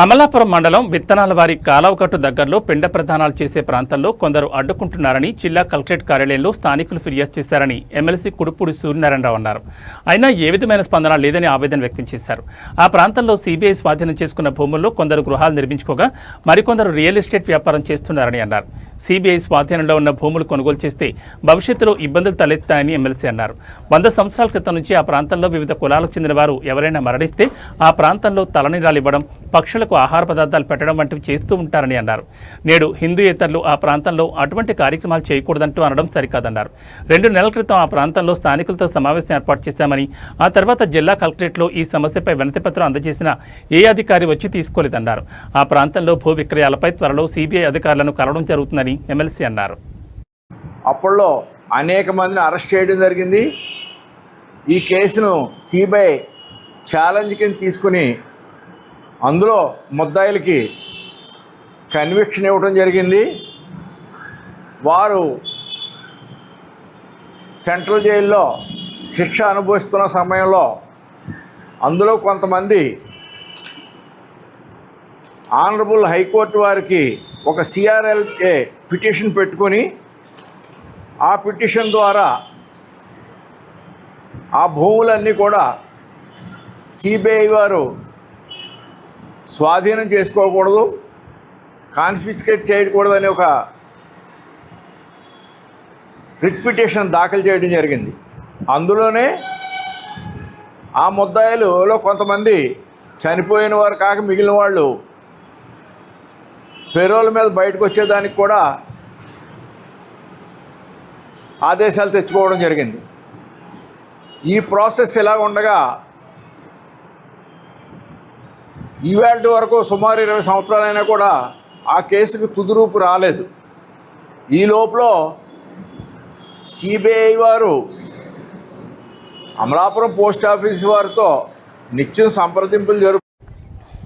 అమలాపురం మండలం విత్తనాల వారి కాలవకట్టు దగ్గరలో పిండ ప్రదానాలు చేసే ప్రాంతంలో కొందరు అడ్డుకుంటున్నారని జిల్లా కలెక్టరేట్ కార్యాలయంలో స్థానికులు ఫిర్యాదు చేశారని ఎమ్మెల్సీ కుడుపూడి సూర్యనారాయణరావు అన్నారు. అయినా ఏ విధమైన స్పందన లేదని ఆవేదన వ్యక్తం చేశారు. ఆ ప్రాంతంలో సీబీఐ స్వాధీనం చేసుకున్న భూముల్లో కొందరు గృహాలు నిర్మించుకోగా మరికొందరు రియల్ ఎస్టేట్ వ్యాపారం చేస్తున్నారని అన్నారు. సీబీఐ స్వాధీనంలో ఉన్న భూములు కొనుగోలు చేస్తే భవిష్యత్తులో ఇబ్బందులు తలెత్తాయని ఎమ్మెల్సీ అన్నారు. వంద సంవత్సరాల క్రితం నుంచి ఆ ప్రాంతంలో వివిధ కులాలకు చెందిన వారు ఎవరైనా మరణిస్తే ఆ ప్రాంతంలో తలనీరాలు ఇవ్వడం పక్షులకు ఆహార పదార్థాలు పెట్టడం వంటివి చేస్తూ ఉంటారని అన్నారు. నేడు హిందూయేతరులు ఆ ప్రాంతంలో అటువంటి కార్యక్రమాలు చేయకూడదంటూ అనడం సరికాదన్నారు. రెండు నెలల క్రితం ఆ ప్రాంతంలో స్థానికులతో సమావేశం ఏర్పాటు చేశామని ఆ తర్వాత జిల్లా కలెక్టరేట్లో ఈ సమస్యపై వినతిపత్రం అందజేసిన ఏ అధికారి వచ్చి తీసుకోలేదన్నారు. ఆ ప్రాంతంలో భూ విక్రయాలపై త్వరలో సీబీఐ అధికారులను కలవడం జరుగుతుందని ఎమ్మెల్సీ అన్నారు. అప్పట్లో అనేక మందిని అరెస్ట్ చేయడం జరిగింది. ఈ కేసును సిబిఐ ఛాలెంజ్ కింద తీసుకుని అందులో ముద్దాయిలకి కన్విక్షన్ ఇవ్వడం జరిగింది. వారు సెంట్రల్ జైల్లో శిక్ష అనుభవిస్తున్న సమయంలో అందులో కొంతమంది ఆనరబుల్ హైకోర్టు వారికి ఒక సిఆర్ఎల్ఏ పిటిషన్ పెట్టుకొని ఆ పిటిషన్ ద్వారా ఆ భూములన్నీ కూడా సిబిఐ వారు స్వాధీనం చేసుకోకూడదు కాన్ఫిస్కేట్ చేయకూడదని ఒక రిక్విటేషన్ దాఖలు చేయడం జరిగింది. అందులోనే ఆ ముద్దాయిలులో కొంతమంది చనిపోయిన వారు కాక మిగిలిన వాళ్ళు పెరోల్ మీద బయటకు వచ్చేదానికి కూడా ఆదేశాలు తెచ్చుకోవడం జరిగింది. ఈ ప్రాసెస్ ఇలా ఉండగా ఈవేళ వరకు సుమారు ఇరవై సంవత్సరాలైనా కూడా ఆ కేసుకు తుదిరూపు రాలేదు. ఈ లోపల సిబిఐ వారు అమలాపురం పోస్ట్ ఆఫీస్ వారితో నిత్యం సంప్రదింపులు జరుపు